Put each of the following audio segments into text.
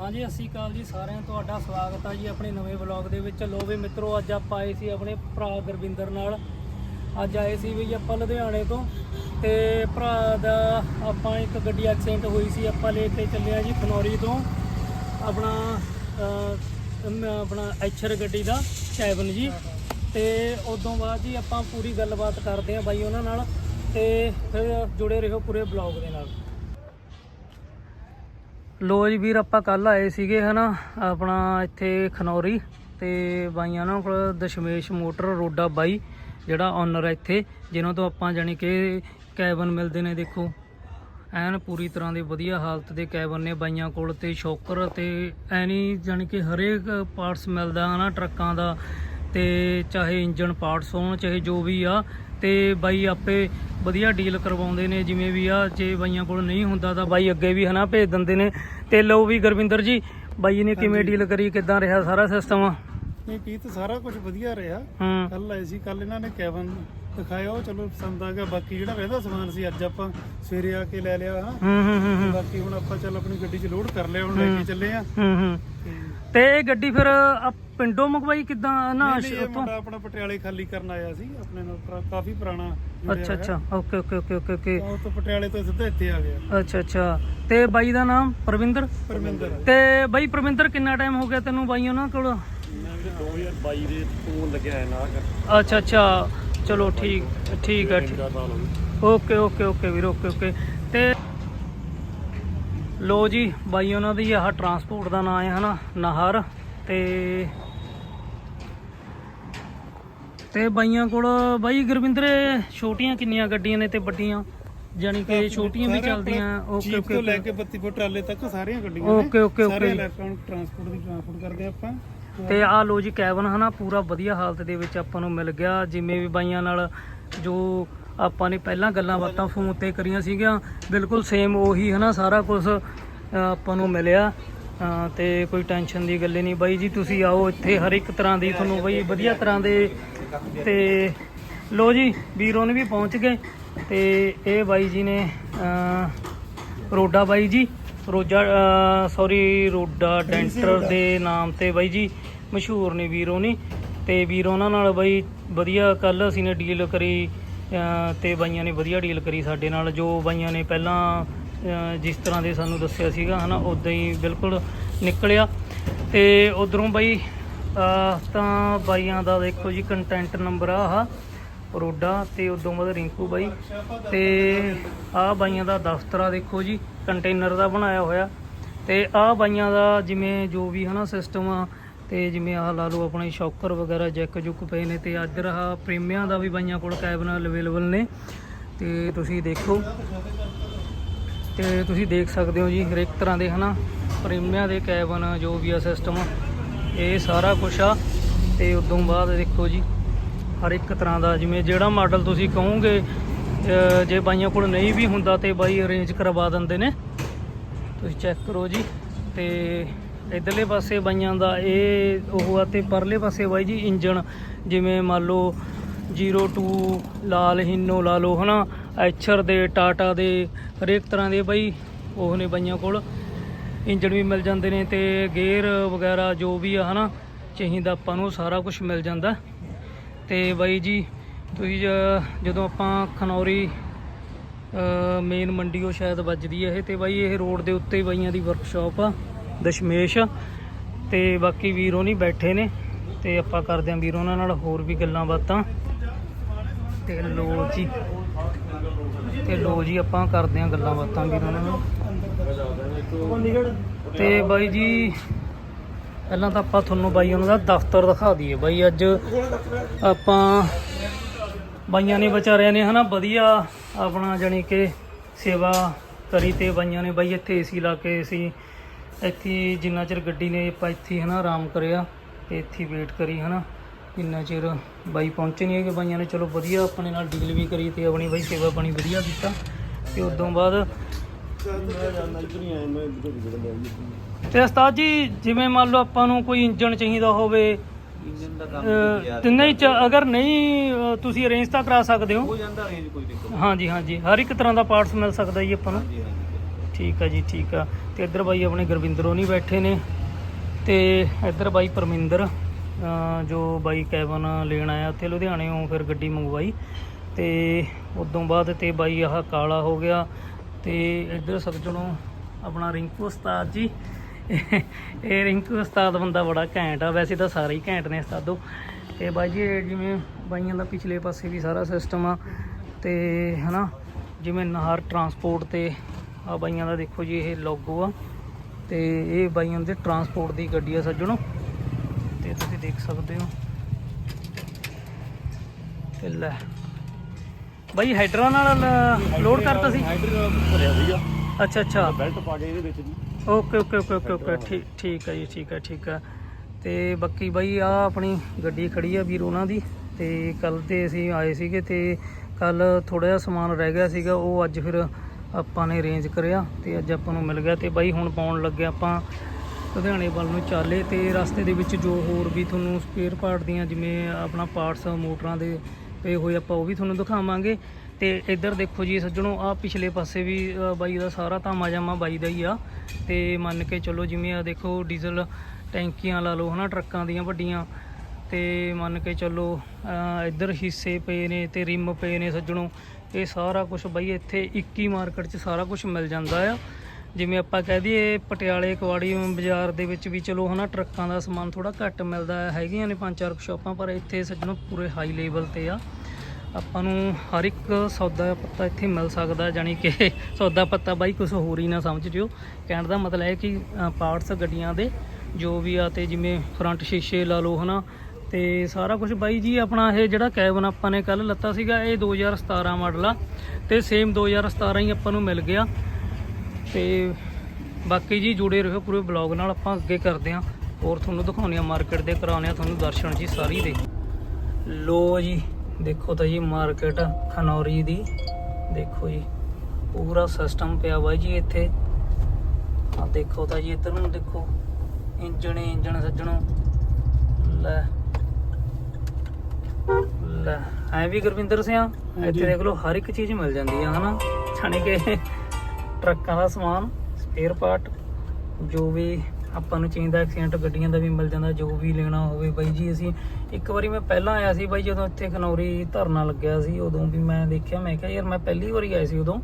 ਹਾਂਜੀ ਸਤਿ ਸ਼੍ਰੀ ਅਕਾਲ ਜੀ ਸਾਰਿਆਂ ਤੁਹਾਡਾ ਸਵਾਗਤ ਆ ਜੀ ਆਪਣੇ ਨਵੇਂ ਵਲੌਗ ਦੇ ਵਿੱਚ। ਲੋ ਵੀ ਮਿੱਤਰੋ ਅੱਜ ਆਪਾਂ ਆਏ ਸੀ ਆਪਣੇ ਭਰਾ ਗੁਰਵਿੰਦਰ ਨਾਲ। ਅੱਜ ਆਏ ਸੀ ਵੀ ਆਪਾਂ ਲੁਧਿਆਣੇ ਤੋਂ ਤੇ ਭਰਾ ਦਾ ਆਪਾਂ ਇੱਕ ਗੱਡੀ ਐਕਸੀਡੈਂਟ ਹੋਈ ਸੀ ਆਪਾਂ ਲੈ ਕੇ ਚੱਲੇ ਆ ਜੀ ਫਨੌਰੀ ਤੋਂ। ਆਪਣਾ ਅਹ, ਆਪਣਾ ਐਚਰ ਗੱਡੀ ਦਾ ਕੈਬਨ ਜੀ। ਤੇ ਉਦੋਂ ਬਾਅਦ ਜੀ ਆਪਾਂ ਪੂਰੀ ਗੱਲਬਾਤ ਕਰਦੇ ਆ ਬਾਈ ਉਹਨਾਂ ਨਾਲ ਤੇ ਫਿਰ ਜੁੜੇ ਰਹੋ ਪੂਰੇ ਬਲੌਗ ਦੇ ਨਾਲ। ਲੋ ਜੀ ਵੀਰ, ਆਪਾਂ ਕੱਲ ਆਏ ਸੀਗੇ ਹਨਾ, ਆਪਣਾ ਇੱਥੇ ਖਨੌਰੀ ਤੇ ਬਾਈਆਂ ਨਾਲ ਕੋਲ ਦਸ਼ਮੇਸ਼ ਮੋਟਰ ਰੋਡਾ ਬਾਈ, ਜਿਹੜਾ ਓਨਰ ਹੈ ਇੱਥੇ ਜਿਨ੍ਹਾਂ ਤੋਂ ਆਪਾਂ ਜਾਣੀ ਕਿ ਕੈਬਨ ਮਿਲਦੇ ਨੇ ਦੇਖੋ। ਐਨ ਪੂਰੀ ਤਰ੍ਹਾਂ ਦੇ ਵਧੀਆ ਹਾਲਤ ਦੇ ਕੈਬਨ ਨੇ ਬਾਈਆਂ ਕੋਲ ਤੇ ਸ਼ੌਕਰ ਤੇ ਐਨੀ ਜਾਣੀ ਕਿ ਹਰੇਕ ਪਾਰਟਸ ਮਿਲਦਾ ਹਨਾ ਟਰੱਕਾਂ ਦਾ, ਤੇ ਚਾਹੇ ਇੰਜਨ ਪਾਰਟਸ ਹੋਣ, ਚਾਹੇ ਜੋ ਵੀ ਆ, ਤੇ ਬਾਈ ਆਪੇ ਵਧੀਆ ਡੀਲ ਕਰਵਾਉਂਦੇ ਨੇ ਜਿਵੇਂ ਵੀ ਆ ਜੇ ਬਾਈਆਂ ਕੋਲ ਨਹੀਂ ਹੁੰਦਾ ਤਾਂ ਬਾਈ ਅੱਗੇ ਵੀ ਹਨਾ ਭੇਜ ਦਿੰਦੇ ਨੇ। ਤੇ ਲਓ ਵੀ ਗੁਰਵਿੰਦਰ ਜੀ ਬਾਈ ਨੇ ਕਿਵੇਂ ਡੀਲ ਕਰੀ ਕਿੱਦਾਂ ਰਿਹਾ ਸਾਰਾ ਸਿਸਟਮ ਨਹੀਂ ਪੀਤ ਸਾਰਾ ਕੁਝ ਵਧੀਆ ਰਿਹਾ। ਹੂੰ। ਕੱਲ ਆਏ ਸੀ ਕੱਲ ਇਹਨਾਂ ਨੇ ਕੈਬਨ ਦਿਖਾਇਆ ਉਹ ਚਲੋ ਪਸੰਦ ਆ ਗਿਆ। ਬਾਕੀ ਜਿਹੜਾ ਰਹਿੰਦਾ ਸਮਾਨ ਸੀ ਅੱਜ ਆਪਾਂ ਸਵੇਰੇ ਆ ਕੇ ਲੈ ਲਿਆ ਹੂੰ। ਹੂੰ ਹੂੰ ਬਾਕੀ ਹੁਣ ਆਪਾਂ ਚੱਲ ਆਪਣੀ ਗੱਡੀ 'ਚ ਲੋਡ ਕਰ ਲਿਆ ਹੁਣ ਲੈ ਕੇ ਚੱਲੇ ਆ ਹੂੰ ਹੂੰ। ਤੇ ਤੇ ਇਹ ਗੱਡੀ ਫਿਰ ਆ ਪਿੰਡੋਂ ਮੰਗਵਾਈ ਕਿੱਦਾਂ? ਨਾ ਨਹੀਂ, ਇਹ ਉੱਥੋਂ? ਮੁੰਡਾ ਆਪਣਾ ਪਟਿਆਲੇ ਖਾਲੀ ਕਰਨ ਆਇਆ ਸੀ ਆਪਣੇ ਨਾਲ ਪੁਰਾ- ਕਾਫੀ ਪੁਰਾਣਾ ਜੁੜਿਆ ਅੱਛਾ ਅੱਛਾ। Okay okay okay okay okay. ਉਹ ਤੋਂ ਪਟਿਆਲੇ ਤੋਂ ਸਿੱਧਾ ਇੱਥੇ ਆ ਗਿਆ। ਅੱਛਾ ਅੱਛਾ। ਤੇ ਬਾਈ ਦਾ ਨਾਮ ਪ੍ਰਵਿੰਦਰ? ਪਰਮਿੰਦਰ ਤੇ ਬਾਈ ਪ੍ਰਵਿੰਦਰ ਕਿੰਨਾ ਟਾਈਮ ਹੋ ਗਿਆ ਤੈਨੂੰ ਬਾਈ ਉਹਨਾਂ ਕੋਲ? ਮੈਂ 2022 ਦੇ ਫੋਨ ਲੱਗਿਆ ਹੈ ਨਾ ਅੱਛਾ ਅੱਛਾ। ਚਲੋ ਠੀਕ ਠੀਕ ਹੈ ਠੀਕ। ਸਾਲ ਹੋ ਓਕੇ ਓਕੇ ਓਕੇ ਵੀਰ ਓਕੇ ਓਕੇ। ਤੇ ਲੋ ਜੀ ਬਾਈ ਉਹਨਾਂ ਦੀ ਆਹ ਟਰਾਂਸਪੋਰਟ ਦਾ ਨਾਮ ਹੈ ਹਨਾ ਨਹਰ ਤੇ ਤੇ ਬਾਈਆਂ ਕੋਲ ਬਾਈ ਗੁਰਵਿੰਦਰੇ ਛੋਟੀਆਂ ਕਿੰਨੀਆਂ ਗੱਡੀਆਂ ਨੇ ਤੇ ਵੱਡੀਆਂ? ਜਾਨੀ ਕਿ ਛੋਟੀਆਂ ਵੀ ਚੱਲਦੀਆਂ ਓਕੇ ਤੋਂ ਲੈ ਓਕੇ। ਕੇ 32 ਫੁੱਟ ਟਰਾਲੇ ਤੱਕ ਸਾਰੀਆਂ ਗੱਡੀਆਂ ਓਕੇ, ਓਕੇ, ਓਕੇ ਸਾਰੇ ਜੀ। ਇਲੈਕਟ੍ਰੋਨਿਕ ਟਰਾਂਸਪੋਰਟ ਦੀ ਟਰਾਂਸਪੋਰਟ ਕਰਦੇ ਆਪਾਂ। ਤੇ ਆਹ ਲੋ ਜੀ ਕੈਬਨ ਹਨਾ ਪੂਰਾ ਵਧੀਆ ਹਾਲਤ ਦੇ ਵਿੱਚ ਆਪਾਂ ਨੂੰ ਮਿਲ ਗਿਆ। ਜਿਵੇਂ ਵੀ ਬਾਈਆਂ ਨਾਲ ਜੋ ਆਪਾਂ ਨੇ ਪਹਿਲਾਂ ਗੱਲਾਂ ਬਾਤਾਂ ਫੋਨ ਤੇ ਕਰੀਆਂ ਸੀਗੀਆਂ। ਬਿਲਕੁਲ ਸੇਮ ਉਹੀ ਹਨਾ ਸਾਰਾ ਕੁਝ ਆਪਾਂ ਨੂੰ ਮਿਲਿਆ। ਅਹ, ਤੇ ਕੋਈ ਟੈਨਸ਼ਨ ਦੀ ਗੱਲ ਹੀ ਨਹੀਂ। ਬਾਈ ਜੀ, ਤੁਸੀਂ ਆਓ ਇੱਥੇ ਹਰ ਇੱਕ ਤਰ੍ਹਾਂ ਦੀ ਤੁਹਾਨੂੰ ਬਾਈ ਵਧੀਆ ਤਰ੍ਹਾਂ ਦੇ ਤੇ ਲੋ ਜੀ, ਵੀਰੋਂ ਨੇ ਵੀ ਪਹੁੰਚ ਗਏ। ਤੇ ਇਹ ਬਾਈ ਜੀ ਨੇ ਰੋਡਾ ਬਾਈ ਜੀ, ਰੋਜਾ ਸੌਰੀ ਰੋਡਾ ਡੈਂਟਰ ਦੇ ਨਾਮ ਤੇ ਬਾਈ ਜੀ, ਮਸ਼ਹੂਰ ਨੇ ਵੀਰੋ ਨੇ। ਤੇ ਵੀਰ ਉਹਨਾਂ ਨਾਲ ਬਾਈ ਵਧੀਆ ਕੱਲ ਅਸੀਂ ਨੇ ਡੀਲ ਕਰੀ। ਤੇ ਬਾਈਆਂ ਨੇ ਵਧੀਆ ਡੀਲ ਕਰੀ ਸਾਡੇ ਨਾਲ, ਜੋ ਬਾਈਆਂ ਨੇ ਪਹਿਲਾਂ ਜਿਸ ਤਰ੍ਹਾਂ ਦੇ ਸਾਨੂੰ ਦੱਸਿਆ ਸੀਗਾ, ਹਨਾ ਉਦਾਂ ਹੀ ਬਿਲਕੁਲ ਨਿਕਲਿਆ। ਤੇ ਉਧਰੋਂ ਬਾਈ ਤਾਂ ਬਾਈਆਂ ਦਾ ਦੇਖੋ ਜੀ ਕੰਟੈਂਟ ਨੰਬਰ ਆ ਆਹ ਰੋਡਾ ਤੇ ਉਦੋਂ ਬਾਅਦ ਰਿੰਕੂ ਬਾਈ। ਤੇ ਆਹ ਬਾਈਆਂ ਦਾ ਦਫ਼ਤਰ ਆ ਦੇਖੋ ਜੀ ਕੰਟੇਨਰ ਦਾ ਬਣਾਇਆ ਹੋਇਆ। ਤੇ ਆਹ ਬਾਈਆਂ ਦਾ ਜਿਵੇਂ ਜੋ ਵੀ, ਹਨਾ ਸਿਸਟਮ ਆ ਤੇ ਜਿਵੇਂ ਆਹ ਲਾ ਲਓ ਆਪਣੇ ਸ਼ੌਕਰ ਵਗੈਰਾ ਜੈਕ ਜੁੱਕ ਪਏ ਨੇ ਤੇ ਇੱਧਰ ਆਹ ਪ੍ਰੀਮੀਆਂ ਦਾ ਵੀ ਬਾਈਆਂ ਕੋਲ ਕੈਬਨ ਅਵੇਲੇਬਲ ਨੇ। ਤੇ ਤੁਸੀਂ ਦੇਖੋ। ਤੇ ਤੁਸੀਂ ਦੇਖ ਸਕਦੇ ਹੋ ਜੀ ਹਰੇਕ ਤਰ੍ਹਾਂ ਦੇ, ਹਨਾ, ਪ੍ਰੀਮੀਆਂ ਦੇ ਕੈਬਨ ਜੋ ਵੀ ਆ ਸਿਸਟਮ ਇਹ ਸਾਰਾ ਕੁਝ ਆ। ਤੇ ਉਦੋਂ ਬਾਅਦ ਦੇਖੋ ਜੀ, ਹਰ ਇੱਕ ਤਰ੍ਹਾਂ ਦਾ ਜਿਵੇਂ ਜਿਹੜਾ ਮਾਡਲ ਤੁਸੀਂ ਕਹੋਗੇ ਜੇ ਬਾਈਆਂ ਕੋਲ ਨਹੀਂ ਵੀ ਹੁੰਦਾ ਤੇ ਬਾਈ ਅਰੇਂਜ ਕਰਵਾ ਦਿੰਦੇ ਨੇ। ਤੁਸੀਂ ਚੈੱਕ ਕਰੋ ਜੀ। ਤੇ ਇਧਰਲੇ ਪਾਸੇ ਬਾਈਆਂ ਦਾ ਇਹ ਉਹ ਆ ਤੇ ਪਰਲੇ ਪਾਸੇ ਬਾਈ ਜੀ ਇੰਜਨ ਜਿਵੇਂ ਮੰਨ ਲਓ 02 ਲਾਲ ਹਿੰਨੋ ਲਾ ਲਓ, ਹਨਾ? ਐਚਰ ਦੇ, ਟਾਟਾ ਦੇ, ਹਰੇਕ ਤਰ੍ਹਾਂ ਦੇ ਬਾਈ ਉਹ ਨੇ ਬਾਈਆਂ ਕੋਲ। ਇੰਜਨ ਵੀ ਮਿਲ ਜਾਂਦੇ ਨੇ ਤੇ ਗੇਅਰ ਵਗੈਰਾ ਜੋ ਵੀ ਆ, ਹਨਾ? ਚਾਹੀਦਾ ਆਪਾਂ ਨੂੰ ਸਾਰਾ ਕੁਝ ਮਿਲ ਜਾਂਦਾ। ਤੇ ਬਾਈ ਜੀ, ਤੁਸੀਂ ਜ- ਜਦੋਂ ਆਪਾਂ ਖਨੌਰੀ ਮੇਨ ਮੰਡੀ ਉਹ ਸ਼ਾਇਦ ਵੱਜਦੀ ਹੈ ਇਹ ਤੇ ਬਾਈ ਇਹ ਰੋਡ ਦੇ ਉੱਤੇ ਬਾਈਆਂ ਦੀ ਵਰਕਸ਼ਾਪ ਆ। ਦਸ਼ਮੇਸ਼ ਤੇ ਬਾਕੀ ਵੀਰ ਉਹ ਨਹੀਂ ਬੈਠੇ ਨੇ ਤੇ ਆਪਾਂ ਕਰਦੇ ਆਂ ਵੀਰ ਉਹਨਾਂ ਨਾਲ ਹੋਰ ਵੀ ਗੱਲਾਂ ਬਾਤਾਂ। ਤੇ ਲੋ ਜੀ, ਤੇ ਲੋ ਜੀ ਆਪਾਂ ਕਰਦੇ ਆਂ ਗੱਲਾਂ ਬਾਤਾਂ ਵੀਰ ਉਹਨਾਂ ਨਾਲ। ਤੇ ਬਾਈ ਜੀ, ਪਹਿਲਾਂ ਤਾਂ ਆਪਾਂ ਤੁਹਾਨੂੰ ਬਾਈ ਉਹਨਾਂ ਦਾ ਦਫ਼ਤਰ ਦਿਖਾ ਦਈਏ। ਬਾਈ ਅੱਜ ਆਪਾਂ ਬਾਈਆਂ ਨੇ ਵਿਚਾਰਿਆਂ ਨੇ ਹਨਾ ਵਧੀਆ ਆਪਣਾ ਜਾਣੀ ਕਿ ਸੇਵਾ ਕਰੀ ਤੇ ਬਾਈਆਂ ਨੇ ਬਾਈ ਇੱਥੇ ਏਸੀ ਲਾ ਕੇ ਅਸੀਂ ਇੱਥੇ ਜਿੰਨਾ ਚਿਰ ਗੱਡੀ ਨੇ ਆਪਾਂ ਇੱਥੇ ਹਨਾ ਆਰਾਮ ਕਰਿਆ ਤੇ ਇੱਥੇ ਵੇਟ ਕਰੀ ਹਨਾ ਇੰਨਾ ਚਿਰ ਬਾਈ ਪਹੁੰਚੇ ਨਹੀਂ ਹੈਗੇ ਬਾਈਆਂ ਨੇ ਚਲੋ ਵਧੀਆ ਆਪਣੇ ਨਾਲ ਡੀਲ ਵੀ ਕਰੀ ਤੇ ਆਪਣੀ ਬਾਈ ਸੇਵਾ ਪਾਣੀ ਵਧੀਆ ਕੀਤਾ ਤੇ ਉਦੋਂ ਬਾਅਦ ਤੇ ਉਸਤਾਦ ਜੀ ਜਿਵੇਂ ਮੰਨ ਲਓ ਆਪਾਂ ਨੂੰ ਕੋਈ ਇੰਜਨ ਚਾਹੀਦਾ ਹੋਵੇ ਇੰਜਨ ਦਾ ਅਹ, ਤੇ ਨਹੀਂ ਅਗਰ ਨਹੀਂ ਤੁਸੀਂ ਅਰੇਂਜ ਤਾਂ ਕਰਾ ਸਕਦੇ ਹੋ। ਹੋ ਜਾਂਦਾ ਰੇਂਜ ਕੋਈ ਦਿੱਕਤ ਹਾਂਜੀ ਹਾਂਜੀ ਹਰ ਇੱਕ ਤਰ੍ਹਾਂ ਦਾ ਪਾਰਟਸ ਮਿਲ ਸਕਦਾ ਜੀ ਆਪਾਂ ਨੂੰ। ਠੀਕ ਆ ਜੀ, ਠੀਕ ਆ। ਤੇ ਇੱਧਰ ਬਾਈ ਆਪਣੇ ਗੁਰਵਿੰਦਰੋਂ ਨਹੀਂ ਬੈਠੇ ਨੇ। ਤੇ ਇੱਧਰ ਬਾਈ ਪਰਮਿੰਦਰ ਜੋ ਬਾਈ ਕੈਬਨ ਲੈਣ ਆਇਆ ਉੱਥੇ ਲੁਧਿਆਣੇੋਂ ਫਿਰ ਗੱਡੀ ਮੰਗਵਾਈ। ਤੇ ਉਦੋਂ ਬਾਅਦ ਤੇ ਬਾਈ ਆਹ ਕਾਲਾ ਹੋ ਗਿਆ। ਤੇ ਇੱਧਰ ਸੱਜਣੋਂ ਆਪਣਾ ਰਿੰਕੂ ਉਸਤਾਦ ਜੀ। ਇਹ ਰਿੰਕੂ ਉਸਤਾਦ ਬੰਦਾ ਬੜਾ ਘੈਂਟ ਆ, ਵੈਸੇ ਤਾਂ ਸਾਰੇ ਹੀ ਘੈਂਟ ਨੇ ਉਸਤਾਦੋ। ਤੇ ਬਾਈ ਜੀ ਜਿਵੇਂ ਬਾਈਆਂ ਦਾ ਪਿਛਲੇ ਪਾਸੇ ਵੀ ਸਾਰਾ ਸਿਸਟਮ ਆ। ਤੇ ਹਨਾ, ਜਿਵੇਂ ਨਾਹਰ ਟਰਾਂਸਪੋਰਟ ਤੇ ਆ ਬਾਈਆਂ ਦਾ ਦੇਖੋ ਜੀ ਇਹ ਲੋਗੋ ਆ। ਤੇ ਇਹ ਬਾਈਆਂ ਦੇ ਟਰਾਂਸਪੋਰਟ ਦੀ ਗੱਡੀ ਆ ਸੱਜਣੋ। ਤੇ ਤੁਸੀਂ ਦੇਖ ਸਕਦੇ ਹੋ। ਤੇ ਲੈ। ਬਾਈ ਹੈਡਰਾਂ ਨਾਲ ਲੋਡ ਕਰਤਾ ਸੀ? ਹਾਈਡਰ ਭਰਿਆ ਸੀਗਾ। ਅੱਛਾ ਅੱਛਾ। ਬੈਲਟ ਪਾ ਕੇ ਇਹਦੇ ਵਿੱਚ ਜੀ। Okay okay okay okay okay. ਠੀਕ ਠੀਕ ਹੈ ਜੀ ਠੀਕ ਹੈ ਠੀਕ ਹੈ ਤੇ ਬਾਕੀ ਬਾਈ ਆ ਆਪਣੀ ਗੱਡੀ ਖੜੀ ਆ ਵੀਰ ਉਹਨਾਂ ਦੀ। ਤੇ ਕੱਲ ਤੇ ਅਸੀਂ ਆਏ ਸੀਗੇ ਤੇ ਕੱਲ ਥੋੜਾ ਜਿਹਾ ਸਮਾਨ ਰਹਿ ਗਿਆ ਸੀਗਾ। ਉਹ ਅੱਜ ਫਿਰ ਆਪਾਂ ਨੇ ਅਰੇਂਜ ਕਰਿਆ ਤੇ ਅੱਜ ਆਪਾਂ ਨੂੰ ਮਿਲ ਗਿਆ ਤੇ ਬਾਈ ਹੁਣ ਪਾਉਣ ਲੱਗੇ ਆਪਾਂ ਲੁਧਿਆਣੇ ਵੱਲ ਨੂੰ ਚਾਲੇ ਤੇ ਰਸਤੇ ਦੇ ਵਿੱਚ ਜੋ ਹੋਰ ਵੀ ਤੁਹਾਨੂੰ ਸਪੇਅਰ ਪਾਰਟ ਦੀਆਂ ਜਿਵੇਂ ਆਪਣਾ ਪਾਰਟਸ ਮੋਟਰਾਂ ਦੇ ਪਏ ਹੋਏ ਆਪਾਂ ਉਹ ਵੀ ਤੁਹਾਨੂੰ ਦਿਖਾਵਾਂਗੇ ਤੇ ਇੱਧਰ ਦੇਖੋ ਜੀ ਸੱਜਣੋ ਆ ਪਿਛਲੇ ਪਾਸੇ ਵੀ ਬਾਈ ਦਾ ਸਾਰਾ ਧਾਮਾ ਜਾਮਾ ਬਾਈ ਦਾ ਹੀ ਆ। ਤੇ ਮੰਨ ਕੇ ਚੱਲੋ ਜਿਵੇਂ ਆ ਦੇਖੋ ਡੀਜ਼ਲ ਟੈਂਕੀਆਂ ਲਾ ਲਓ, ਹਨਾ, ਟਰੱਕਾਂ ਦੀਆਂ ਵੱਡੀਆਂ। ਤੇ ਮੰਨ ਕੇ ਚੱਲੋ ਇੱਧਰ ਹਿੱਸੇ ਪਏ ਨੇ ਤੇ ਰਿਮ ਪਏ ਨੇ ਸੱਜਣੋ। ਇਹ ਸਾਰਾ ਕੁਝ ਬਾਈ ਇੱਥੇ 21 ਮਾਰਕੀਟ 'ਚ ਸਾਰਾ ਕੁਝ ਮਿਲ ਜਾਂਦਾ ਆ। ਜਿਵੇਂ ਆਪਾਂ ਕਹਿ ਦਈਏ ਪਟਿਆਲੇ, ਕਵਾੜੀ ਬਾਜ਼ਾਰ ਦੇ ਵਿੱਚ ਵੀ ਚਲੋ ਹਨਾ, ਟਰੱਕਾਂ ਦਾ ਸਮਾਨ ਥੋੜਾ ਘੱਟ ਮਿਲਦਾ ਹੈਗੀਆਂ ਨੇ ਪੰਜ ਚਾਰ ਕੁ ਸ਼ਾਪਾਂ, ਪਰ ਇੱਥੇ ਸੱਜਣੋ ਪੂਰੇ ਹਾਈ ਲੈਵਲ ਤੇ ਆ। ਆਪਾਂ ਨੂੰ ਹਰ ਇੱਕ ਸੌਦਾ ਪੱਤਾ ਇੱਥੇ ਮਿਲ ਸਕਦਾ ਜਾਨੀ ਕਿ ਸੌਦਾ ਪੱਤਾ ਬਾਈ ਕੁਝ ਹੋਰ ਹੀ ਨਾ ਸਮਝ ਜਿਓ। ਕਹਿਣ ਦਾ ਮਤਲਬ ਹੈ ਕਿ ਪਾਰਟਸ ਗੱਡੀਆਂ ਦੇ ਜੋ ਵੀ ਆ ਤੇ ਜਿਵੇਂ ਫਰੰਟ ਸ਼ੀਸ਼ੇ ਲਾ ਲਓ ਹਨਾ ਤੇ ਸਾਰਾ ਕੁਝ ਬਾਈ ਜੀ ਆਪਣਾ ਇਹ ਜਿਹੜਾ ਕੈਬਨ ਆਪਾਂ ਨੇ ਕੱਲ ਲੱਤਾ ਸੀਗਾ, ਇਹ 2017 ਮਾਡਲ ਆ ਤੇ ਸੇਮ 2017 ਹੀ ਆਪਾਂ ਨੂੰ ਮਿਲ ਗਿਆ। ਤੇ ਬਾਕੀ ਜੀ ਜੁੜੇ ਰਹੋ ਪੂਰੇ ਬਲੌਗ ਨਾਲ, ਆਪਾਂ ਅੱਗੇ ਕਰਦੇ ਹਾਂ। ਹੋਰ ਤੁਹਾਨੂੰ ਦਿਖਾਉਂਦੇ ਆ ਮਾਰਕੀਟ ਦੇ ਕਰਾਉਣੇ ਆ ਤੁਹਾਨੂੰ ਦਰਸ਼ਨ ਜੀ ਸਾਰੀ ਦੇ। ਲੋ ਜੀ, ਦੇਖੋ ਤਾਂ ਜੀ ਮਾਰਕੀਟ ਖਨੌਰੀ ਦੀ। ਦੇਖੋ ਜੀ, ਪੂਰਾ ਸਿਸਟਮ ਪਿਆ ਬਾਈ ਜੀ ਇੱਥੇ। ਆ ਦੇਖੋ ਤਾਂ ਜੀ ਇੱਧਰ ਨੂੰ ਦੇਖੋ ਇੰਜਣ ਇੰਜਣ ਸੱਜਣੋ। ਲੈ ਲੈ ਐ ਵੀ ਗੁਰਵਿੰਦਰ ਸਿਆ ਇੱਥੇ। ਦੇਖ ਲਓ ਹਰ ਇੱਕ ਚੀਜ਼ ਮਿਲ ਜਾਂਦੀ ਆ ਹਨਾ? ਛਾਣੇ ਕਿ ਟਰੱਕਾਂ ਦਾ ਸਮਾਨ ਸਪੇਅਰ ਪਾਰਟ ਜੋ ਵੀ ਆਪਾਂ ਨੂੰ ਚਾਹੀਦਾ ਐਕਸੀਡੈਂਟ ਗੱਡੀਆਂ ਦਾ ਵੀ ਮਿਲ ਜਾਂਦਾ ਜੋ ਵੀ ਲੈਣਾ ਹੋਵੇ। ਬਾਈ ਜੀ ਅਸੀਂ ਇੱਕ ਵਾਰੀ ਮੈਂ ਪਹਿਲਾਂ ਆਇਆ ਸੀ ਬਾਈ ਜਦੋਂ ਇੱਥੇ ਖਨੌਰੀ ਧਰਨਾ ਲੱਗਿਆ ਸੀ ਉਦੋਂ ਵੀ ਮੈਂ ਦੇਖਿਆ ਮੈਂ ਕਿਹਾ ਯਾਰ ਮੈਂ ਪਹਿਲੀ ਵਾਰੀ ਆਇਆ ਸੀ ਉਦੋਂ।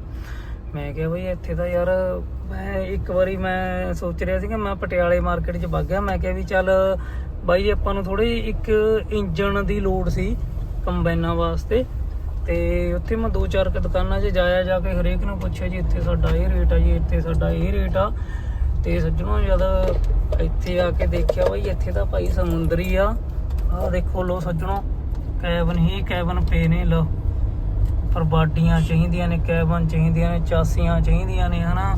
ਮੈਂ ਕਿਹਾ ਬਈ ਇੱਥੇ ਤਾਂ ਯਾਰ ਮੈਂ ਇੱਕ ਵਾਰੀ ਮੈਂ ਸੋਚ ਰਿਹਾ ਸੀ ਕਿ ਮੈਂ ਪਟਿਆਲੇ ਮਾਰਕੀਟ 'ਚ ਵਗ ਗਿਆ ਮੈਂ ਕਿਹਾ ਵੀ ਚੱਲ ਬਾਈ ਜੀ, ਆਪਾਂ ਨੂੰ ਥੋੜੀ ਇੱਕ ਇੰਜਨ ਦੀ ਲੋੜ ਸੀ ਕੰਬਾਈਨਾਂ ਵਾਸਤੇ ਤੇ ਉੱਥੇ ਮੈਂ ਦੋ ਚਾਰ ਦੁਕਾਨਾਂ 'ਚ ਜਾਇਆ, ਜਾ ਕੇ ਹਰੇਕ ਨੂੰ ਪੁੱਛਿਆ ਜੀ, ਇੱਥੇ ਸਾਡਾ ਇਹ ਰੇਟ ਆ ਜੀ, ਇੱਥੇ ਸਾਡਾ ਇਹ ਰੇਟ ਆ। ਤੇ ਸੱਜਣੋ ਜਦ ਇੱਥੇ ਆ ਕੇ ਦੇਖਿਆ ਬਈ, ਇੱਥੇ ਤਾਂ ਭਾਈ ਸਮੁੰਦਰੀ ਆ। ਆਹ ਦੇਖੋ ਲੋ ਸੱਜਣੋ, ਕੈਬਨ ਹੀ ਕੈਬਨ ਪਏ ਨੇ ਲੋ ਪਰ ਬਾਡੀਆਂ ਚਾਹੀਦੀਆਂ ਨੇ, ਕੈਬਨ ਚਾਹੀਦੀਆਂ ਨੇ, ਚਾਸੀਆਂ ਚਾਹੀਦੀਆਂ ਨੇ, ਹਨਾ।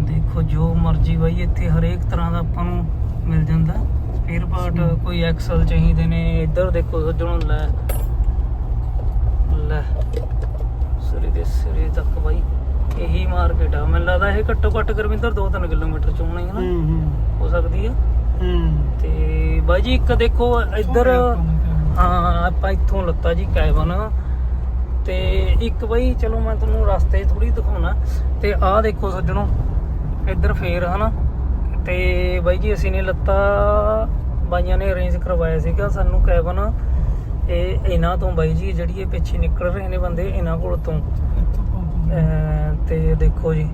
ਦੇਖੋ ਜੋ ਮਰਜ਼ੀ ਬਾਈ, ਇੱਥੇ ਹਰੇਕ ਤਰ੍ਹਾਂ ਦਾ ਆਪਾਂ ਨੂੰ ਮਿਲ ਜਾਂਦਾ। ਸਪੇਅਰ ਪਾਰਟ ਕੋਈ ਐਕਸਲ ਚਾਹੀਦੇ ਨੇ ਇੱਧਰ ਦੇਖੋ ਸੱਜਣੋ ਲੈ। ਲੈ। ਸਿਰੇ ਦੇ ਸਿਰੇ ਤੱਕ ਬਾਈ। ਇਹੀ ਮਾਰਕੀਟ ਆ। ਮੈਨੂੰ ਲੱਗਦਾ ਇਹ ਘੱਟੋ ਘੱਟ ਗੁਰਵਿੰਦਰ 2-3 ਕਿਲੋਮੀਟਰ ਚ ਹੋਣਾ ਹੀ ਹੈ ਨਾ ਹੂੰ ਸਕਦੀ ਆ। ਹੂੰ। ਤੇ ਬਾਈ ਜੀ ਇੱਕ ਦੇਖੋ ਇੱਧਰ ਹਾਂ ਆਪਾਂ ਇੱਥੋਂ ਲੱਤਾ ਜੀ ਕੈਬਨ। ਤੇ ਇੱਕ ਬਾਈ ਚਲੋ ਮੈਂ ਤੁਹਾਨੂੰ ਰਸਤੇ ਥੋੜੀ ਦਿਖਾਉਣਾ। ਤੇ ਆਹ ਦੇਖੋ ਸੱਜਣੋ ਇੱਧਰ ਫੇਰ ਹਨਾ? ਤੇ ਬਾਈ ਜੀ ਅਸੀਂ ਨੇ ਲੱਤਾ ਬਾਈਆਂ ਨੇ ਅਰੇਂਜ ਕਰਵਾਇਆ ਸੀਗਾ ਸਾਨੂੰ ਕੈਬਨ। ਇਹ ਇਹਨਾਂ ਤੋਂ ਬਾਈ ਜੀ ਜਿਹੜੀ ਇਹ ਪਿੱਛੇ ਨਿਕਲ ਰਹੇ ਨੇ ਬੰਦੇ ਇਹਨਾਂ ਕੋਲ ਤੋਂ। ਅਹ ਤੇ ਦੇਖੋ ਜੀ।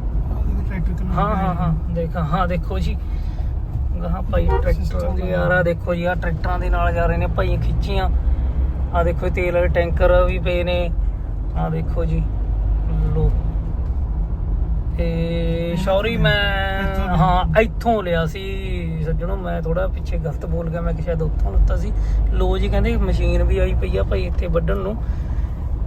ਹਾਂ ਹਾਂ ਹਾਂ, ਦੇਖ, ਹਾਂ, ਦੇਖੋ ਜੀ। ਗਾਹਾਂ ਭਾਈ ਟਰੈਕਟਰ ਦੀ ਯਾਰ ਆ ਦੇਖੋ ਜੀ ਆ ਟਰੈਕਟਰਾਂ ਦੇ ਨਾਲ ਜਾ ਰਹੇ ਨੇ ਭਾਈ ਖਿੱਚੀਆਂ। ਆ ਦੇਖੋ ਇਹ ਤੇਲ ਵਾਲੇ ਟੈਂਕਰ ਵੀ ਪਏ ਨੇ। ਆ ਦੇਖੋ ਜੀ, ਲੋ। ਤੇ ਸ਼ੌਰੀ, ਮੈਂ ਹਾਂ, ਇੱਥੋਂ ਲਿਆ ਸੀ ਸੱਜਣੋ, ਮੈਂ ਥੋੜਾ ਪਿੱਛੇ ਗਲਤ ਬੋਲ ਗਿਆ, ਮੈਂ ਕਿ ਸ਼ਾਇਦ ਉੱਥੋਂ ਲਿੱਤਾ ਸੀ। ਲੋ ਜੀ, ਕਹਿੰਦੇ ਮਸ਼ੀਨ ਵੀ ਆਈ ਪਈ ਆ ਭਾਈ ਇੱਥੇ ਵੱਢਣ ਨੂੰ।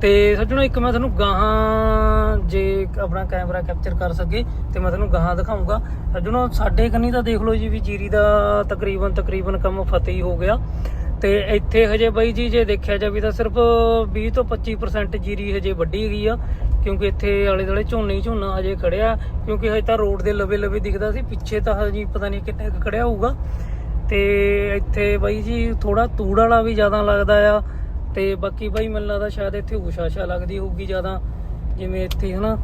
ਤੇ ਸੱਜਣੋ, ਇੱਕ ਮੈਂ ਤੁਹਾਨੂੰ ਗਾਹਾਂ ਜੇ ਆਪਣਾ ਕੈਮਰਾ ਕੈਪਚਰ ਕਰ ਸਕੇ, ਤੇ ਮੈਂ ਤੁਹਾਨੂੰ ਗਾਹਾਂ ਦਿਖਾਉਂਗਾ। ਸੱਜਣੋ, ਸਾਡੇ ਕੰਨੀ ਤਾਂ ਦੇਖ ਲਓ ਜੀ ਵੀ ਜੀਰੀ ਦਾ ਤਕਰੀਬਨ ਤਕਰੀਬਨ ਕੰਮ ਫਤਿਹ ਹੋ ਗਿਆ। ਤੇ ਇੱਥੇ ਹਜੇ ਬਾਈ ਜੀ, ਜੇ ਦੇਖਿਆ ਜਾਵੇ ਤਾਂ ਸਿਰਫ 20 ਤੋਂ 25% ਜੀਰੀ ਹਜੇ ਵੱਢੀ ਗਈ ਆ। ਕਿਉਂਕਿ ਇੱਥੇ ਆਲੇ ਦੁਆਲੇ ਝੋਨੇ ਹੀ ਝੋਨਾ ਹਜੇ ਖੜਿਆ, ਕਿਉਂਕਿ ਹਜੇ ਤਾਂ ਰੋਡ ਦੇ ਲਵੇ ਲਵੇ ਦਿਖਦਾ ਸੀ, ਪਿੱਛੇ ਤਾਂ ਹਜੇ ਪਤਾ ਨਹੀਂ ਕਿੰਨਾ ਕੁ ਖੜਿਆ ਹੋਊਗਾ। ਤੇ ਇੱਥੇ ਬਾਈ ਜੀ ਥੋੜਾ ਤੂੜ ਵਾਲਾ ਵੀ ਜ਼ਿਆਦਾ ਲੱਗਦਾ ਆ, ਤੇ ਬਾਕੀ ਬਾਈ ਮੈਨੂੰ ਲੱਗਦਾ ਸ਼ਾਇਦ ਇੱਥੇ ਉਸ਼ਾਸ਼ਾ ਲੱਗਦੀ ਹੋਊਗੀ ਜ਼ਿਆਦਾ, ਜਿਵੇਂ ਇੱਥੇ ਹਨਾ,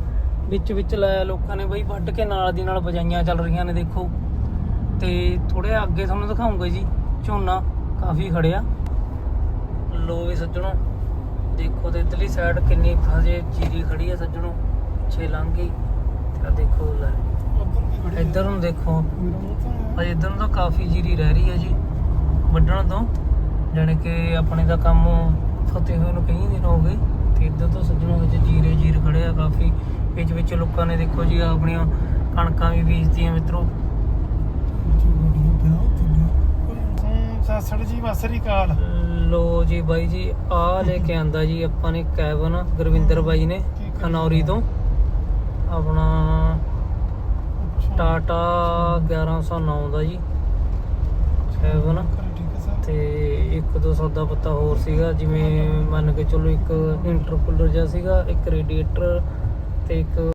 ਵਿੱਚ ਵਿੱਚ ਲਾਇਆ ਲੋਕਾਂ ਨੇ ਬਈ ਵੱਢ ਕੇ ਨਾਲ ਦੀ ਨਾਲ ਬਜਾਈਆਂ ਚੱਲ ਰਹੀਆਂ ਨੇ ਦੇਖੋ। ਤੇ ਥੋੜੇ ਅੱਗੇ ਤੁਹਾਨੂੰ ਦਿਖਾਉਂਗਾ ਜੀ, ਝੋਨਾ ਕਾਫੀ ਖੜਿਆ। ਲੋ ਵੀ ਸੱਜਣੋ ਦੇਖੋ ਤੇ ਇਧਰਲੀ ਸਾਈਡ ਕਿੰਨੀ ਹਜੇ ਜੀਰੀ ਖੜੀ ਹੈ ਸੱਜਣੋ, ਪਿੱਛੇ ਲੰਘ ਗਈ। ਤੇ ਦੇਖੋ ਲੈ। ਇੱਧਰ ਨੂੰ ਦੇਖੋ। ਮੇਰਾ ਇੱਧਰ ਨੂੰ ਤਾਂ ਕਾਫੀ ਜੀਰੀ ਰਹਿ ਰਹੀ ਹੈ ਜੀ। ਵੱਢਣ ਤੋਂ, ਜਾਣੀ ਕਿ ਆਪਣੇ ਦਾ ਕੰਮ ਫਤਿਹ ਹੋਏ ਨੂੰ ਕਈ ਦਿਨ ਹੋ ਗਏ, ਤੇ ਇੱਧਰ ਤੋਂ ਸੱਜਣੋਂ ਵਿੱਚ ਜੀਰੇ ਜੀਰ ਖੜੇ ਆ ਕਾਫੀ। ਵਿੱਚ ਵਿੱਚ ਲੋਕਾਂ ਨੇ ਦੇਖੋ ਜੀ ਆਪਣੀਆਂ ਕਣਕਾਂ ਵੀ ਬੀਜਤੀਆਂ ਮਿੱਤਰੋ। ਸਾਸੜ ਜੀ ਮਾਸਰੀ ਕਾਲ ਲੋ ਜੀ ਬਾਈ ਜੀ ਆ ਲੈ ਕੇ ਆਂਦਾ ਜੀ ਆਪਾਂ ਨੇ ਕੈਬਨ ਗੁਰਵਿੰਦਰ ਬਾਈ ਨੇ, ਖਨੌਰੀ ਤੋਂ। ਆਪਣਾ ਟਾਟਾ 1109 ਦਾ ਜੀ। ਕੈਬਨ ਠੀਕ ਤੇ ਇੱਕ ਦੋ ਸੌਦਾ ਪੱਤਾ ਹੋਰ ਸੀਗਾ, ਜਿਵੇਂ ਮੰਨ ਕੇ ਚਲੋ ਇੱਕ ਇੰਟਰਕੂਲਰ ਜਿਹਾ ਸੀਗਾ, ਇੱਕ ਰੇਡੀਏਟਰ ਤੇ ਇੱਕ